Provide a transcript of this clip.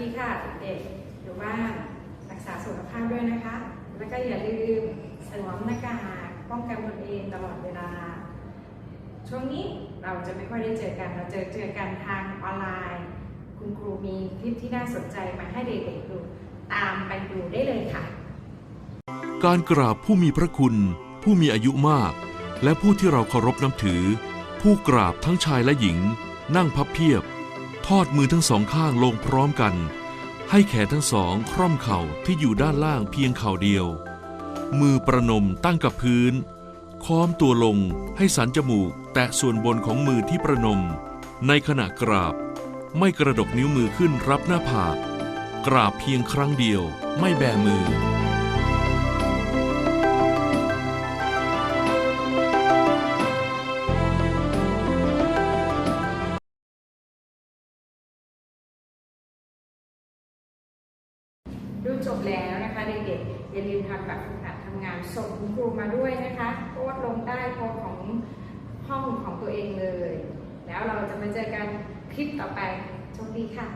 ดีค่ะเด็กๆอยู่บ้านรักษาสุขภาพด้วยนะคะ แล้วก็อย่าลืมสวมหน้ากากป้องกันตนเองตลอดเวลา ช่วงนี้เราจะไม่ค่อยได้เจอกัน เราเจอเจอกันทางออนไลน์ คุณครูมีคลิปที่น่าสนใจมาให้เด็กๆดูตามไปดูได้เลยค่ะ การกราบผู้มีพระคุณ ผู้มีอายุมาก และผู้ที่เราเคารพนับถือ ผู้กราบทั้งชายและหญิง นั่งพับเพียบ ทอดมือทั้งสองข้างลงพร้อมกัน ให้แขนทั้งสองคร่อมเข่าที่อยู่ด้านล่างเพียงเข่าเดียว มือประนมตั้งกับพื้น ค้อมตัวลงให้สันจมูกแตะส่วนบนของมือที่ประนม ในขณะกราบ ไม่กระดกนิ้วมือขึ้นรับหน้าผากกราบเพียงครั้งเดียวไม่แบมือ ดูจบแล้วนะคะเด็กๆอย่าลืมทำแบบฝึกหัดทำงานส่งคุณครูมาด้วยนะคะโพสต์ลงใต้โพสของห้องของตัวเองเลย แล้วเราจะมาเจอกันคลิปต่อไปโชคดีค่ะ